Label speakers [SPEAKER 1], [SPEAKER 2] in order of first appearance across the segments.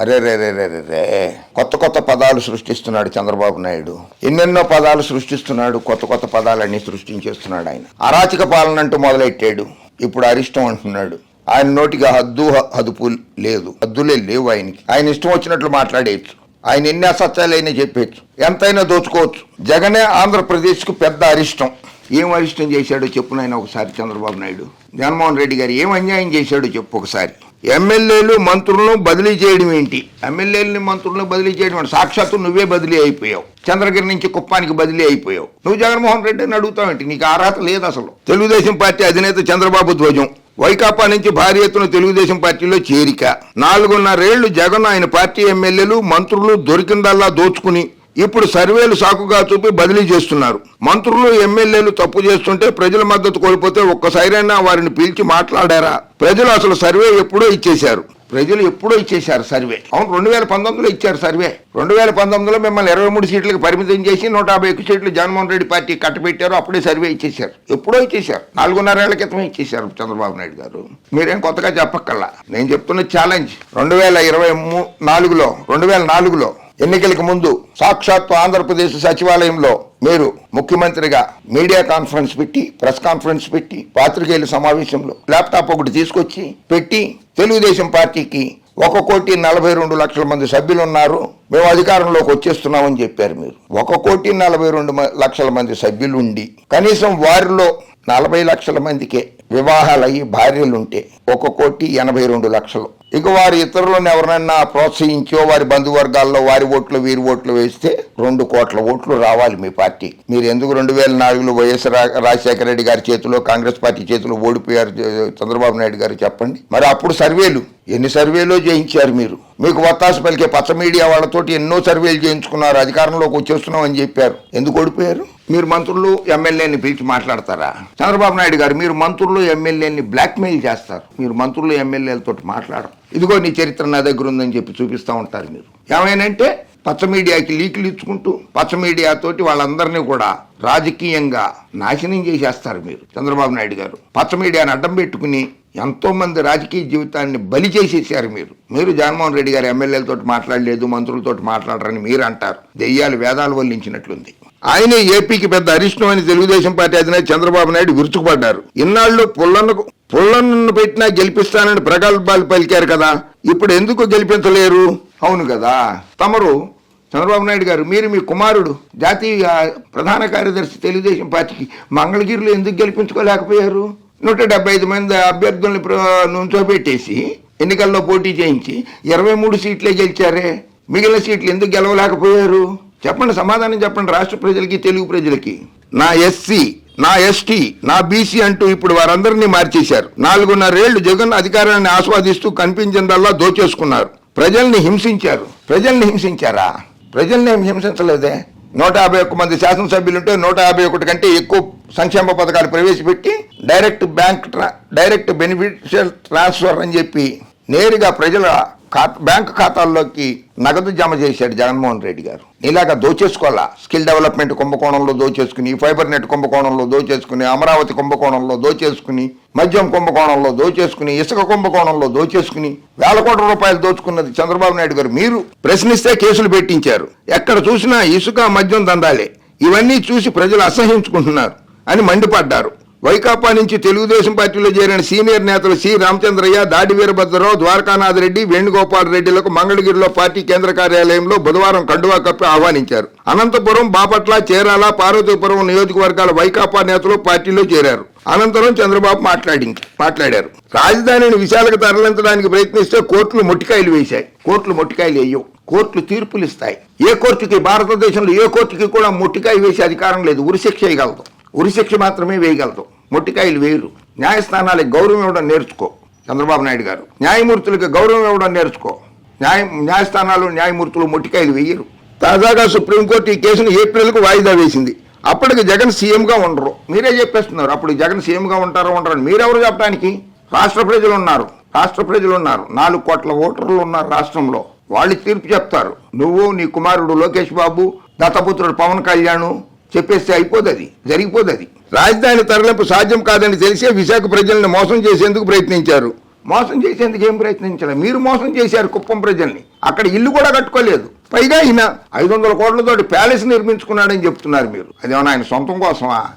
[SPEAKER 1] అరే రే రే రే రే రే. కొత్త కొత్త పదాలు సృష్టిస్తున్నాడు చంద్రబాబు నాయుడు. ఎన్నెన్నో పదాలు సృష్టిస్తున్నాడు కొత్త కొత్త పదాలన్నీ సృష్టించేస్తున్నాడు ఆయన. అరాచక పాలన అంటూ మొదలెట్టాడు. ఇప్పుడు అరిష్టం అంటున్నాడు. ఆయన నోటికి హద్దు హ- హదుపు లేదు. హద్దులే లేవు ఆయనకి. ఆయన ఇష్టం వచ్చినట్లు మాట్లాడేయచ్చు. ఆయన ఎన్ని అసత్యాలైనా చెప్పేచ్చు ఎంతైనా దోచుకోవచ్చు. జగనే ఆంధ్రప్రదేశ్కు పెద్ద అరిష్టం. ఏం అరిష్టం చేశాడో చెప్పు నాయన ఒకసారి చంద్రబాబు నాయుడు. జగన్మోహన్ రెడ్డి గారు ఏం అన్యాయం చేశాడో చెప్పు ఒకసారి. ఎమ్మెల్యేలు మంత్రులను బదిలీ చేయడం ఏంటి? ఎమ్మెల్యేలని మంత్రులను బదిలీ చేయడం ఏంటి? సాక్షాత్తు నువ్వే బదిలీ అయిపోయావు. చంద్రగిరి నుంచి కుప్పానికి బదిలీ అయిపోయావు. నువ్వు జగన్మోహన్ రెడ్డిని అడుగుతావేంటి నీకు అర్హత లేదు అసలు. తెలుగుదేశం పార్టీ అధినేత చంద్రబాబు ధ్వజం. వైకాపా నుంచి భారీ ఎత్తున తెలుగుదేశం పార్టీలో చేరిక. నాలుగున్నరేళ్ళు జగన్ ఆయన పార్టీ ఎమ్మెల్యేలు మంత్రులు దొరికిందల్లా దోచుకుని ఇప్పుడు సర్వేలు సాకుగా చూపి బదిలీ చేస్తున్నారు. మంత్రులు ఎమ్మెల్యేలు తప్పు చేస్తుంటే ప్రజల మద్దతు కోల్పోతే ఒక్కసారైనా వారిని పిలిచి మాట్లాడారా? ప్రజలు అసలు సర్వే ఎప్పుడో ఇచ్చేశారు. ప్రజలు ఎప్పుడో ఇచ్చేశారు సర్వే. అవును రెండు వేల పంతొమ్మిదిలో ఇచ్చారు సర్వే. రెండు వేల పంతొమ్మిదిలో మిమ్మల్ని ఇరవై మూడు సీట్లకు పరిమితం చేసి నూట యాభై ఒక్క సీట్లు జగన్మోహన్ రెడ్డి పార్టీ కట్టబెట్టారు. అప్పుడే సర్వే ఇచ్చేశారు. ఎప్పుడో ఇచ్చేశారు. నాలుగున్నరేళ్ళ క్రితమే ఇచ్చేశారు చంద్రబాబు నాయుడు గారు. మీరేం కొత్తగా చెప్పక్కల్లా నేను చెప్తున్న ఛాలెంజ్ రెండు వేల ఇరవై నాలుగులో రెండు వేల నాలుగులో ఎన్నికలకు ముందు సాక్షాత్తు ఆంధ్రప్రదేశ్ సచివాలయంలో మీరు ముఖ్యమంత్రిగా మీడియా కాన్ఫరెన్స్ పెట్టి ప్రెస్ కాన్ఫరెన్స్ పెట్టి పాత్రికేయుల సమావేశంలో ల్యాప్టాప్ ఒకటి తీసుకొచ్చి పెట్టి తెలుగుదేశం పార్టీకి ఒక కోటి నలభై రెండు లక్షల మంది సభ్యులు ఉన్నారు మేము అధికారంలోకి వచ్చేస్తున్నామని చెప్పారు మీరు. ఒక కోటి నలభై రెండు లక్షల మంది సభ్యులు ఉండి కనీసం వారిలో నలభై లక్షల మందికే వివాహాలు అయ్యి భార్యలు ఉంటే ఒక కోటి ఎనభై రెండు లక్షలు. ఇక వారి ఇతరులను ఎవరైనా ప్రోత్సహించో వారి బంధువర్గాల్లో వారి ఓట్లు వీరి ఓట్లు వేస్తే రెండు కోట్ల ఓట్లు రావాలి మీ పార్టీ. మీరు ఎందుకు రెండు వేల నాలుగులో వైఎస్ రా- రాజశేఖర రెడ్డి గారి చేతిలో కాంగ్రెస్ పార్టీ చేతిలో ఓడిపోయారు చంద్రబాబు నాయుడు గారు చెప్పండి? మరి అప్పుడు సర్వేలు ఎన్ని సర్వేలు చేయించారు మీరు? మీకు వత్తాసు పలికే పచ్చ మీడియా వాళ్ళతోటి ఎన్నో సర్వేలు చేయించుకున్నారు అధికారంలోకి వచ్చేస్తున్నాం అని చెప్పారు. ఎందుకు ఓడిపోయారు? మీరు మంత్రులు ఎమ్మెల్యేని పిలిచి మాట్లాడతారా? చంద్రబాబు నాయుడు గారు మీరు మంత్రులు ఎమ్మెల్యేని బ్లాక్మెయిల్ చేస్తారు. మీరు మంత్రులు ఎమ్మెల్యేలతో మాట్లాడరు. ఇదిగో నీ చరిత్ర నా దగ్గర ఉందని చెప్పి చూపిస్తూ ఉంటారు మీరు. ఏమైనంటే పచ్చ మీడియాకి లీకులు ఇచ్చుకుంటూ పచ్చ మీడియాతోటి వాళ్ళందరినీ కూడా రాజకీయంగా నాశనం చేసేస్తారు మీరు చంద్రబాబు నాయుడు గారు. పచ్చ మీడియాని అడ్డం పెట్టుకుని ఎంతో మంది రాజకీయ జీవితాన్ని బలి చేసేసారు మీరు. మీరు జగన్మోహన్ రెడ్డి గారు ఎమ్మెల్యేలతో మాట్లాడలేదు మంత్రులతో మాట్లాడరని మీరు అంటారు దెయ్యాలు వేదాలు వల్లించినట్లుంది. ఆయనే ఏపీకి పెద్ద అరిష్టం అని తెలుగుదేశం పార్టీ అధినేత చంద్రబాబు నాయుడు విరుచుకుపడ్డారు ఇన్నాళ్ళు పుల్లన్నకు పుల్లన్నను పెట్టినా గెలిపిస్తానని ప్రగల్భాలు పలికారు కదా. ఇప్పుడు ఎందుకు గెలిపించలేరు? అవును కదా. తమరు చంద్రబాబు నాయుడు గారు మీరు మీ కుమారుడు జాతీయ ప్రధాన కార్యదర్శి తెలుగుదేశం పార్టీకి మంగళగిరిలో ఎందుకు గెలిపించుకోలేకపోయారు? నూట డెబ్బై ఐదు మంది అభ్యర్థుల్ని నుంచోబెట్టేసి ఎన్నికల్లో పోటీ చేయించి ఇరవై మూడు సీట్లే గెలిచారే. మిగిలిన సీట్లు ఎందుకు గెలవలేకపోయారు? చెప్పండి సమాధానం చెప్పండి రాష్ట్ర ప్రజలకి తెలుగు ప్రజలకి. నా ఎస్సీ నా ఎస్టీ నా బీసీ అంటూ ఇప్పుడు వారందరినీ మార్చేశారు. నాలుగున్నరేళ్ళు జగన్ అధికారాన్ని ఆస్వాదిస్తూ కనిపించిందల్లా దోచేసుకున్నారు. ప్రజల్ని హింసించారు. ప్రజల్ని హింసించారా? ప్రజల్ని ఏం హింసించలేదే? నూట యాభై ఒక్క మంది శాసనసభ్యులుంటే నూట యాభై ఒకటి కంటే ఎక్కువ సంక్షేమ పథకాలు ప్రవేశపెట్టి డైరెక్ట్ బ్యాంక్ ట్రా- డైరెక్ట్ బెనిఫిషియల్ ట్రాన్స్ఫర్ అని చెప్పి నేరుగా ప్రజల బ్యాంకు ఖాతాల్లోకి నగదు జమ చేశాడు జగన్మోహన్ రెడ్డి గారు. ఇలాగా దోచేసుకోవాలా? స్కిల్ డెవలప్మెంట్ కుంభకోణంలో దోచేసుకుని ఫైబర్ నెట్ కుంభకోణంలో దోచేసుకుని అమరావతి కుంభకోణంలో దోచేసుకుని మద్యం కుంభకోణంలో దోచేసుకుని ఇసుక కుంభకోణంలో దోచేసుకుని వేల కోట్ల రూపాయలు దోచుకున్నది చంద్రబాబు నాయుడు గారు. మీరు ప్రశ్నిస్తే కేసులు పెట్టించారు. ఎక్కడ చూసినా ఇసుక మద్యం దందాలే. ఇవన్నీ చూసి ప్రజలు అసహించుకుంటున్నారు అని మండిపడ్డారు. వైకాపా నుంచి తెలుగుదేశం పార్టీలో చేరిన సీనియర్ నేతలు సి రామచంద్రయ్య దాడి వీరభద్రరావు ద్వారకానాథ్ రెడ్డి వేణుగోపాల్ రెడ్డిలకు మంగళగిరిలో పార్టీ కేంద్ర కార్యాలయంలో బుధవారం కండువా కప్పి ఆహ్వానించారు. అనంతపురం బాపట్ల చేరాల పార్వతీపురం నియోజకవర్గాల వైకాపా నేతలు పార్టీలో చేరారు. అనంతరం చంద్రబాబు మాట్లాడి మాట్లాడారు. రాజధానిని విశాలకు తరలించడానికి ప్రయత్నిస్తే కోర్టులు మొట్టికాయలు వేశాయి. కోర్టులు మొట్టికాయలు వేయవు. కోర్టులు తీర్పులు ఇస్తాయి. ఏ కోర్టుకి భారతదేశంలో ఏ కోర్టుకి కూడా మొట్టికాయ వేసే అధికారం లేదు. ఉరిశిక్ష వేయగలదు. ఉరిశిక్ష మాత్రమే వేయగలదు. మొట్టికాయలు వేయరు. న్యాయస్థానాలకు గౌరవం ఇవ్వడం నేర్చుకో చంద్రబాబు నాయుడు గారు. న్యాయమూర్తులకు గౌరవం ఇవ్వడం నేర్చుకో. న్యాయ న్యాయస్థానాలు న్యాయమూర్తులు మొట్టికాయలు వేయరు. తాజాగా సుప్రీంకోర్టు ఈ కేసును ఏప్రిల్కు వాయిదా వేసింది. అప్పటికి జగన్ సీఎంగా ఉండరు. మీరే చెప్పేస్తున్నారు. అప్పుడు జగన్ సీఎంగా ఉంటారో ఉండరని మీరెవరు చెప్పడానికి? రాష్ట్ర ప్రజలు ఉన్నారు. రాష్ట్ర ప్రజలు ఉన్నారు. నాలుగు కోట్ల ఓటర్లు ఉన్నారు రాష్ట్రంలో. వాళ్ళు తీర్పు చెప్తారు. నువ్వు నీ కుమారుడు లోకేష్ బాబు దత్తపుత్రుడు పవన్ కళ్యాణ్ చెప్పేస్తే అయిపోతుంది అది రాజధాని తరలింపు సాధ్యం కాదని తెలిసే విశాఖ ప్రజల్ని మోసం చేసేందుకు ప్రయత్నించారు. మోసం చేసేందుకు ఏం ప్రయత్నించలేదు మీరు మోసం చేశారు కుప్పం ప్రజల్ని. అక్కడ ఇల్లు కూడా కట్టుకోలేదు. పైగా ఈయన ఐదు వందల కోట్లతోటి ప్యాలెస్ నిర్మించుకున్నాడని చెప్తున్నారు మీరు. అదేమన్నా ఆయన సొంతం కోసమా?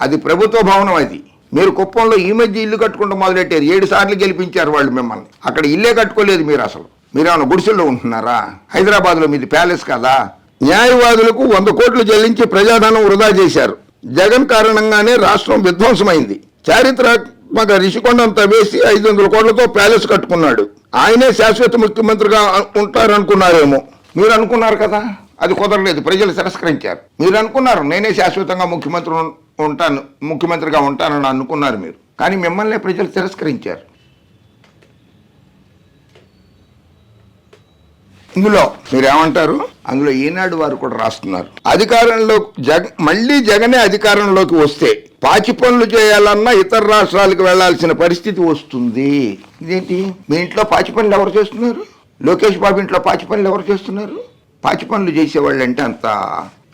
[SPEAKER 1] అది ప్రభుత్వ భవనం అది. మీరు కుప్పంలో ఈ మధ్య ఇల్లు కట్టుకుంటూ మొదలెట్టారు. ఏడు సార్లు గెలిపించారు వాళ్ళు మిమ్మల్ని. అక్కడ ఇల్లే కట్టుకోలేదు మీరు అసలు. మీరేమైనా గుడిసెల్లో ఉంటున్నారా? హైదరాబాద్లో మీది ప్యాలెస్ కదా. న్యాయవాదులకు వంద కోట్లు చెల్లించి ప్రజాధనం వృధా చేశారు. జగన్ కారణంగానే రాష్ట్రం విధ్వంసమైంది. చారిత్రాత్మక రిషికొండంత వేసి ఐదు వందల కోట్లతో ప్యాలెస్ కట్టుకున్నాడు. ఆయనే శాశ్వత ముఖ్యమంత్రిగా ఉంటారనుకున్నారేమో. మీరు అనుకున్నారు కదా? అది కుదరలేదు ప్రజలు తిరస్కరించారు. మీరు అనుకున్నారు నేనే శాశ్వతంగా ముఖ్యమంత్రి ఉంటాను ముఖ్యమంత్రిగా ఉంటానని అనుకున్నారు మీరు. కానీ మిమ్మల్ని ప్రజలు తిరస్కరించారు. ఇందులో మీరేమంటారు? అందులో ఈనాడు వారు కూడా రాస్తున్నారు. అధికారంలో జగ మళ్ళీ జగనే అధికారంలోకి వస్తే పాచి పనులు చేయాలన్నా ఇతర రాష్ట్రాలకు వెళ్ళాల్సిన పరిస్థితి వస్తుంది. ఇదేంటి? మీ ఇంట్లో పాచి పనులు ఎవరు చేస్తున్నారు? లోకేష్ బాబు ఇంట్లో పాచి పనులు ఎవరు చేస్తున్నారు? పాచి పనులు చేసేవాళ్ళు అంటే అంత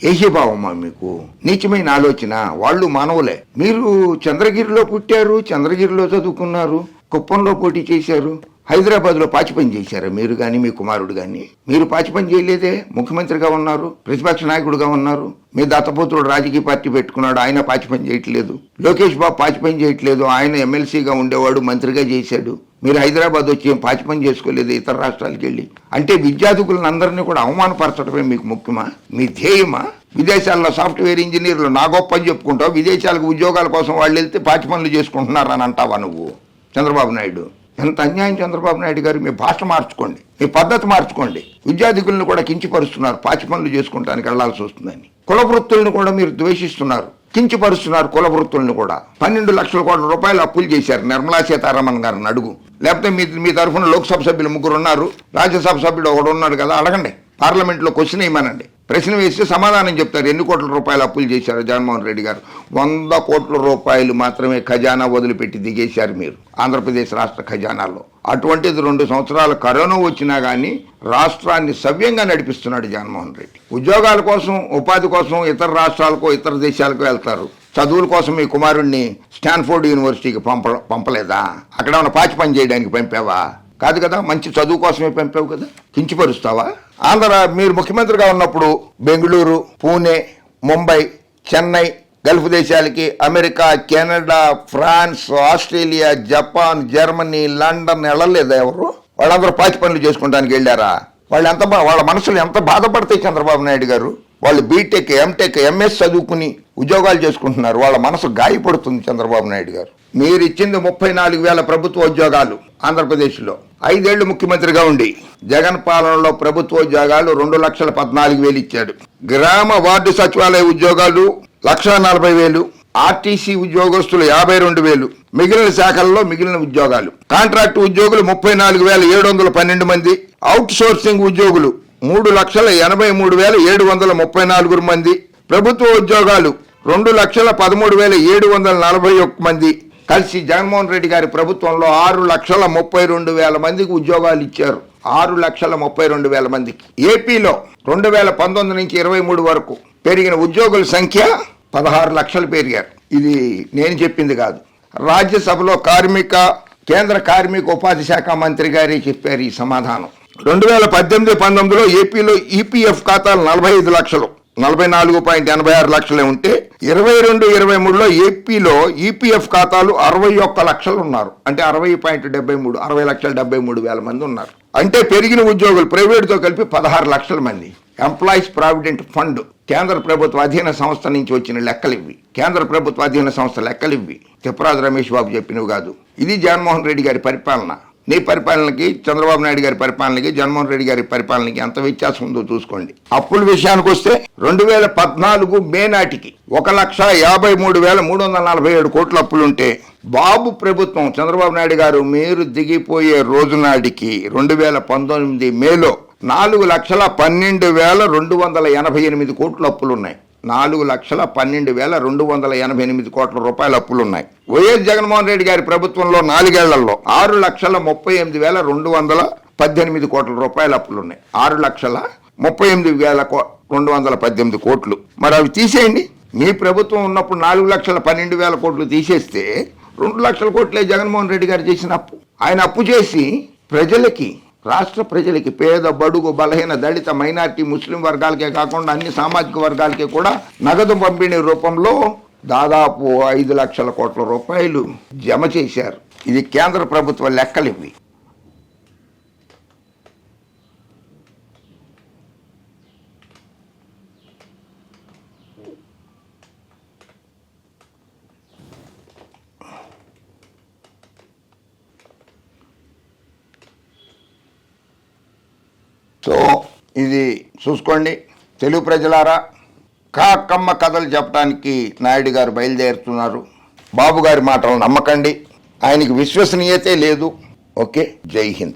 [SPEAKER 1] ఏషీభావమ్మా మీకు? నీచమైన ఆలోచన. వాళ్ళు మానవులే. మీరు చంద్రగిరిలో పుట్టారు చంద్రగిరిలో చదువుకున్నారు కుప్పంలో పోటీ చేశారు. హైదరాబాద్లో పాచిపని చేశారా. మీరు కానీ మీ కుమారుడు కానీ మీరు పాచిపని చేయలేదే? ముఖ్యమంత్రిగా ఉన్నారు ప్రతిపక్ష నాయకుడుగా ఉన్నారు. మీ దత్తపుత్రుడు రాజకీయ పార్టీ పెట్టుకున్నాడు ఆయన పాచిపని చేయట్లేదు. లోకేష్ బాబు పాచిపని చేయట్లేదు ఆయన ఎమ్మెల్సీగా ఉండేవాడు మంత్రిగా చేశాడు. మీరు హైదరాబాద్ వచ్చి ఏం పాచిపని చేసుకోలేదు ఇతర రాష్ట్రాలకు వెళ్ళి? అంటే విద్యార్థులను అందరినీ కూడా అవమానపరచడమే మీకు ముఖ్యమా? మీ ధ్యేయమా? విదేశాల్లో సాఫ్ట్వేర్ ఇంజనీర్లు నా గొప్ప అని చెప్పుకుంటావు విదేశాలకు ఉద్యోగాల కోసం వాళ్ళు వెళ్తే పాచి పనులు చేసుకుంటున్నారు అని అంటావా నువ్వు? చంద్రబాబు నాయుడు. ఎంత అన్యాయం చంద్రబాబు నాయుడు గారు మీ భాష మార్చుకోండి మీ పద్ధతి మార్చుకోండి. విద్యార్థికులను కూడా కించిపరుస్తున్నారు పాచి పనులు చేసుకుంటానికి వెళ్ళాల్సి వస్తుందని. కుల వృత్తులను కూడా మీరు ద్వేషిస్తున్నారు కించిపరుస్తున్నారు కుల వృత్తులను కూడా. పన్నెండు లక్షల కోట్ల రూపాయలు అప్పులు చేశారు నిర్మలా సీతారామన్ గారిని అడుగు లేకపోతే మీ మీ తరఫున లోక్సభ సభ్యులు ముగ్గురు ఉన్నారు రాజ్యసభ సభ్యుడు ఒకడు ఉన్నాడు కదా అడగండి. పార్లమెంట్లో క్వశ్చన్ వేయమనండి. ప్రశ్న వేస్తే సమాధానం చెప్తారు. ఎన్ని కోట్ల రూపాయలు అప్పులు చేశారు జగన్మోహన్ రెడ్డి గారు? వంద కోట్ల రూపాయలు మాత్రమే ఖజానా వదిలిపెట్టి దిగేశారు మీరు ఆంధ్రప్రదేశ్ రాష్ట్ర ఖజానాలో అటువంటిది రెండు సంవత్సరాల కరోనా వచ్చినా కానీ రాష్ట్రాన్ని సవ్యంగా నడిపిస్తున్నాడు జగన్మోహన్ రెడ్డి. ఉద్యోగాల కోసం ఉపాధి కోసం ఇతర రాష్ట్రాలకు ఇతర దేశాలకు వెళ్తారు. చదువుల కోసం మీ కుమారుణ్ణి స్టాన్ఫోర్డ్ యూనివర్సిటీకి పంప పంపలేదా? అక్కడ ఉన్న పాచి పని చేయడానికి పంపావా? కాదు కదా మంచి చదువు కోసమే పంపావు కదా కించిపరుస్తావా? ఆంధ్ర మీరు ముఖ్యమంత్రిగా ఉన్నప్పుడు బెంగళూరు పూణే ముంబై చెన్నై గల్ఫ్ దేశాలకి America Canada France Australia Japan Germany London వెళ్ళలేదు ఎవరు? వాళ్ళందరూ పాచి పనులు చేసుకోవడానికి వెళ్ళారా? వాళ్ళు ఎంత వాళ్ళ మనసులు ఎంత బాధపడతాయి చంద్రబాబు నాయుడు గారు? వాళ్ళు బీటెక్ ఎంటెక్ ఎంఎస్ చదువుకుని ఉద్యోగాలు చేసుకుంటున్నారు. వాళ్ళ మనసు గాయపడుతుంది చంద్రబాబు నాయుడు గారు. మీరు ఇచ్చింది ముప్పై నాలుగు వేల ప్రభుత్వ ఉద్యోగాలు ఆంధ్రప్రదేశ్లో. ఐదేళ్ళు ముఖ్యమంత్రిగా ఉండి జగన్ పాలనలో ప్రభుత్వ ఉద్యోగాలు రెండు లక్షల పద్నాలుగు వేలు ఇచ్చాడు. గ్రామ వార్డు సచివాలయ ఉద్యోగాలు లక్ష నలభై వేలు ఆర్టీసీ ఉద్యోగస్తులు యాభై రెండు వేలు మిగిలిన శాఖల్లో మిగిలిన ఉద్యోగాలు. కాంట్రాక్ట్ ఉద్యోగులు ముప్పై నాలుగు వేల ఏడు వందల పన్నెండు మంది అవుట్ సోర్సింగ్ ఉద్యోగులు మూడు లక్షల ఎనభై మూడు వేల ఏడు వందల ముప్పై నాలుగు మంది. ప్రభుత్వ ఉద్యోగాలు రెండు లక్షల పదమూడు వేల ఏడు వందల నలభై ఒక్క మంది. కలిసి జగన్మోహన్ రెడ్డి గారి ప్రభుత్వంలో ఆరు లక్షల ముప్పై రెండు వేల మందికి ఉద్యోగాలు ఇచ్చారు. ఆరు లక్షల ముప్పై రెండు వేల మందికి. ఏపీలో రెండు వేల పంతొమ్మిది నుంచి ఇరవై మూడు వరకు పెరిగిన ఉద్యోగుల సంఖ్య పదహారు లక్షలు పెరిగారు. ఇది నేను చెప్పింది కాదు. రాజ్యసభలో కార్మిక కేంద్ర కార్మిక ఉపాధి శాఖ మంత్రి గారే చెప్పారు ఈ సమాధానం. రెండు వేల పద్దెనిమిది పంతొమ్మిదిలో ఏపీలో ఈపీఎఫ్ ఖాతాలు నలభై ఐదు లక్షలు నలభై నాలుగు పాయింట్ ఎనభై ఆరు లక్షలే ఉంటే ఇరవై రెండు ఇరవై మూడులో ఏపీలో ఈపీఎఫ్ ఖాతాలు అరవై ఒక్క లక్షలు ఉన్నారు. అంటే అరవై పాయింట్ డెబ్బై మూడు అరవై లక్షల డెబ్బై మూడు వేల మంది ఉన్నారు. అంటే పెరిగిన ఉద్యోగులు ప్రైవేటుతో కలిపి పదహారు లక్షల మంది. ఎంప్లాయీస్ ప్రావిడెంట్ ఫండ్ కేంద్ర ప్రభుత్వ అధీన సంస్థ నుంచి వచ్చిన లెక్కలు ఇవి. కేంద్ర ప్రభుత్వ అధీన సంస్థ లెక్కలు ఇవి. తిప్పరాజు రమేష్ బాబు చెప్పినవి కాదు. ఇది జగన్మోహన్ రెడ్డి గారి పరిపాలన. నీ పరిపాలనకి చంద్రబాబు నాయుడు గారి పరిపాలనకి జగన్మోహన్ రెడ్డి గారి పరిపాలనకి ఎంత వ్యత్యాసం ఉందో చూసుకోండి. అప్పుల విషయానికి వస్తే రెండు వేల పద్నాలుగు మే నాటికి ఒక లక్ష యాభై మూడు వేల మూడు వందల నలభై ఏడు కోట్ల అప్పులుంటే బాబు ప్రభుత్వం చంద్రబాబు నాయుడు గారు మీరు దిగిపోయే రోజు నాటికి రెండు వేల పంతొమ్మిది మేలో నాలుగు లక్షల పన్నెండు వేల రెండు వందల ఎనభై ఎనిమిది కోట్ల అప్పులున్నాయి నాలుగు లక్షల పన్నెండు వేల రెండు వందల ఎనభై ఎనిమిది కోట్ల రూపాయల అప్పులున్నాయి. వైఎస్ జగన్మోహన్ రెడ్డి గారి ప్రభుత్వంలో నాలుగేళ్ళలో ఆరు లక్షల ముప్పై ఎనిమిది వేల రెండు వందల పద్దెనిమిది కోట్ల రూపాయల అప్పులున్నాయి. ఆరు లక్షల ముప్పై ఎనిమిది వేల కో రెండు వందల పద్దెనిమిది కోట్లు. మరి అవి తీసేయండి. మీ ప్రభుత్వం ఉన్నప్పుడు నాలుగు లక్షల పన్నెండు వేల కోట్లు తీసేస్తే రెండు లక్షల కోట్లే జగన్మోహన్ రెడ్డి గారు చేసిన అప్పు. ఆయన అప్పు చేసి ప్రజలకి రాష్ట్ర ప్రజలకి పేద బడుగు బలహీన దళిత మైనార్టీ ముస్లిం వర్గాలకే కాకుండా అన్ని సామాజిక వర్గాలకి కూడా నగదు పంపిణీ రూపంలో దాదాపు ఐదు లక్షల కోట్ల రూపాయలు జమ చేశారు. ఇది కేంద్ర ప్రభుత్వ లెక్కలు ఇవి సో ఇది చూసుకోండి. తెలుగు ప్రజలారా కాకమ్మ కథలు చెప్పడానికి నాయుడు గారు బయలుదేరుతున్నారు. బాబు గారి మాటలు నమ్మకండి. ఆయనకి విశ్వసనీయతే లేదు. ఓకే జై హింద్.